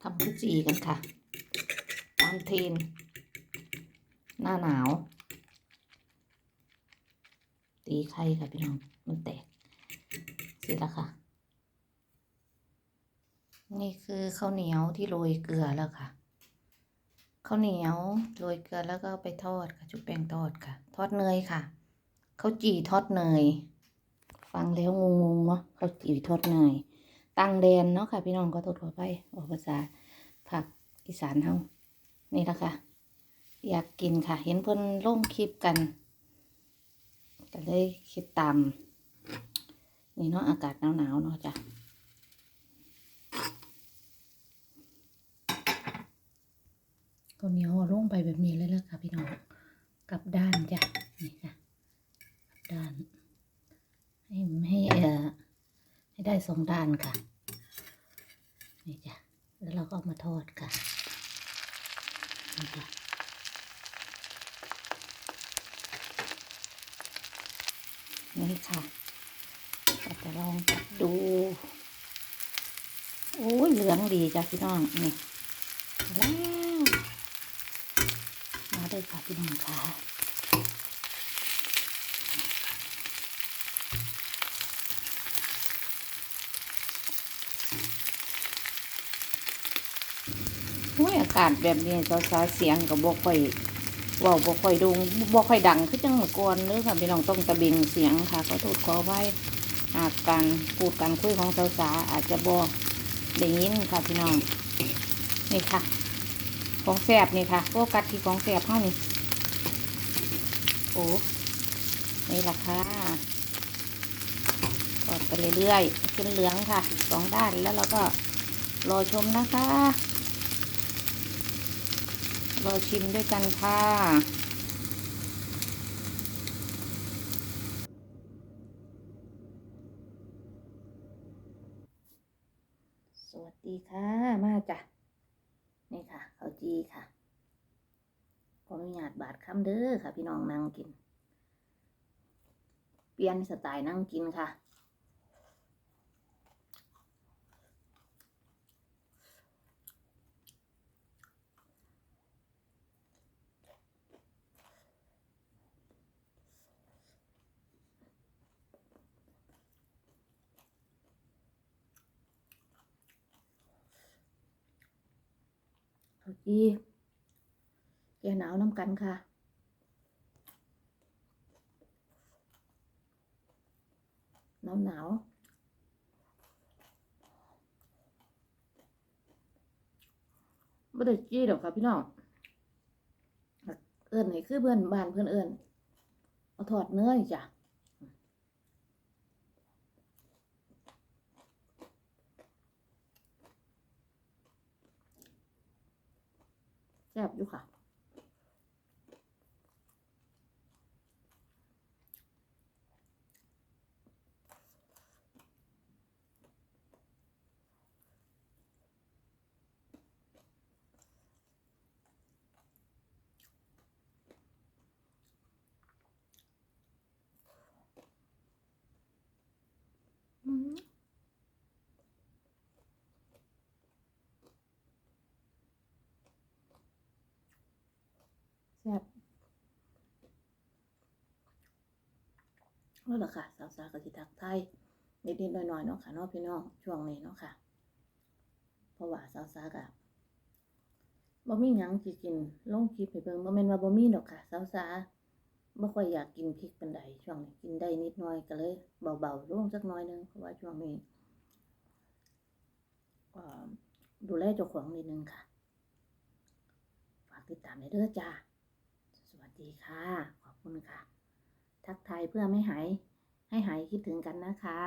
ทำข้าวจีกันค่ะ ตามเทน หน้าหนาว ตีไข่ค่ะพี่น้อง มันแตก เสร็จแล้วค่ะ นี่คือข้าวเหนียวที่โรยเกลือแล้วค่ะ ข้าวเหนียวโรยเกลือแล้วก็ไปทอดค่ะชุบแป้งทอดค่ะ ทอดเนยค่ะ ข้าวจี่ทอดเนย ฟังแล้วงงๆเนาะ ข้าวจี่ทอดเนย ตังแดนเนาะค่ะ พี่น้องก็ทดขอไปออกภาษาผักอีสานเฮานี่ละค่ะ อยากกินค่ะ เห็นเพิ่นลงคลิปกันก็เลยคิดตามนี่เนาะอากาศหนาวๆเนาะจ้ะก็เหนียวลงไปแบบนี้เลยแล้วค่ะพี่น้องกลับด้านจ้ะนี่ค่ะกลับด้าน ให้ให้เอ่อให้ได้สองด้านค่ะ นี่จ้ะแล้วเราก็เอามาทอดค่ะนี่ค่ะนี่ค่ะเราจะลองดูโอ้ยเหลืองดีจ้ะพี่น้องนี่แล้วมาเลยค่ะพี่น้องค่ะ โอ้ยอากาศแบบนี้ซอซาเสียงกับบกค่อยว่าบกค่อยดงบกค่อยดังคือจังเมื่อก่อนเด้อค่ะพี่น้องต้องตะเบงเสียงค่ะขอโทษขอไว้หาการพูดการคุยของสาวสาอาจจะบได้ยินค่ะพี่น้องนี่ค่ะ ของแสบนี่ค่ะโฟกัสที่ของแสบเท่านี้โอ้นี่ราคาทอดไปเรื่อยๆขึ้นเหลืองค่ะสองด้านแล้วเราก็รอชมนะคะ เรอชิมด้วยกันค่ะ สวัสดีค่ะ มาจ้ะ นี่ค่ะข้าวจีค่ะขออนุญาตบาดคำเด้อค่ะ พี่น้องนั่งกิน เปลี่ยนสไตล์นั่งกินค่ะ ข้าวจีแกหนาวน้ำกันค่ะหนาวหนาวไม่ได้จี้ดอกค่ะพี่น้องเอิญให้คือเพื่อนบ้านเพื่อนเอิญเอาถอดเนื้อจ้ะ แซ่บอยู่ค่ะ อืมแซ่บนั่นแหละค่ะ สาวๆกับสิทักไทยนิดๆหน่อยๆเนาะค่ะเนาะพี่น้องช่วงนี้เนาะค่ะ เพราะว่าสาวๆกับบ่มีหยังสิกินลงคลิปให้เบิ่งบ่แม่นว่าบ่มีดอกค่ะ สาวๆบ่ค่อยอยากกินพริกปานใดช่วงนี้กินได้นิดหน่อยก็เลยเบาๆลงสักหน่อยนึงเพราะว่าช่วงนี้ดูแลเจ้าของนิดนึงค่ะ ฝากติดตามในเด้อจ้า ดีค่ะ ขอบคุณค่ะ ทักทายเพื่อไม่หาย ให้หายคิดถึงกันนะคะ